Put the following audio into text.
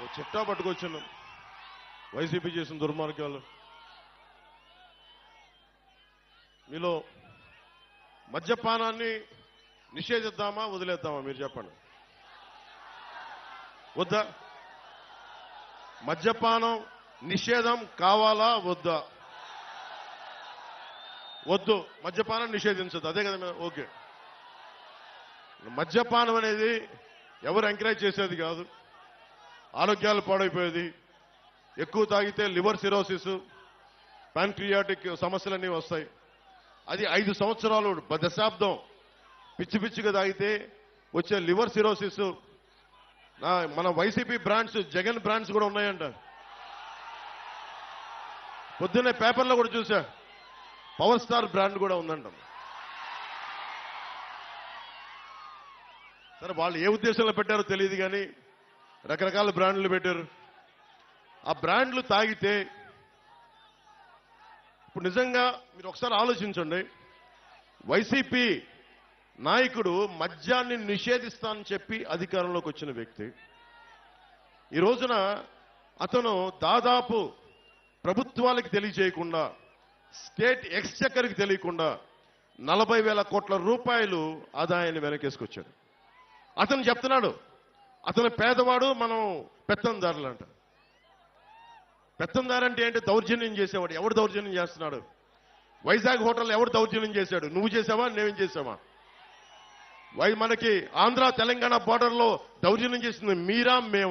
ఓ చిట్టా పట్టుకొచ్చాను. వైసీపీ చేసిన దుర్మార్గాలు. మీలో మద్యపానాన్ని నిషేధిద్దామా వదిలేద్దామా? మీరు చెప్పండి. వద్దా? మద్యపానం నిషేధం కావాలా? వద్దా? వద్దు. మద్యపానం నిషేధించదు అదే కదా ఓకే. మద్యపానం అనేది ఎవరు ఎంకరేజ్ చేసేది కాదు. ఆరోగ్యాలు పాడైపోయేది. ఎక్కువ తాగితే లివర్ సిరోసిస్ ప్యాంక్రియాటిక్ సమస్యలన్నీ వస్తాయి. అది ఐదు సంవత్సరాలు దశాబ్దం పిచ్చి పిచ్చిగా తాగితే వచ్చే లివర్ సిరోసిస్. నా మన వైసీపీ బ్రాండ్స్ జగన్ బ్రాండ్స్ కూడా ఉన్నాయంట. పొద్దున్నే పేపర్లో కూడా చూసా. పవర్ స్టార్ బ్రాండ్ కూడా ఉందంట. సరే వాళ్ళు ఏ ఉద్దేశంలో పెట్టారో తెలియదు కానీ రకరకాల బ్రాండ్లు పెట్టారు. ఆ బ్రాండ్లు తాగితే ఇప్పుడు నిజంగా మీరు ఒకసారి ఆలోచించండి. వైసీపీ నాయకుడు మద్యాన్ని నిషేధిస్తానని చెప్పి అధికారంలోకి వచ్చిన వ్యక్తి. ఈ రోజున అతను దాదాపు ప్రభుత్వాలకు తెలియజేయకుండా స్టేట్ ఎక్స్చెక్కర్కి తెలియకుండా నలభై వేల కోట్ల రూపాయలు ఆదాయాన్ని వెనకేసుకొచ్చాడు. అతను చెప్తున్నాడు అతను పేదవాడు మనం పెత్తందారులు అంట పెత్తందారంటే ఏంటి? దౌర్జన్యం చేసేవాడు. ఎవడు దౌర్జన్యం చేస్తున్నాడు? వైజాగ్ హోటల్ ఎవడు దౌర్జన్యం చేశాడు? నువ్వు చేసావా? నేనేం చేసావా? వై మనకి ఆంధ్ర తెలంగాణ బార్డర్లో దౌర్జన్యం చేసింది మీరా మేమా?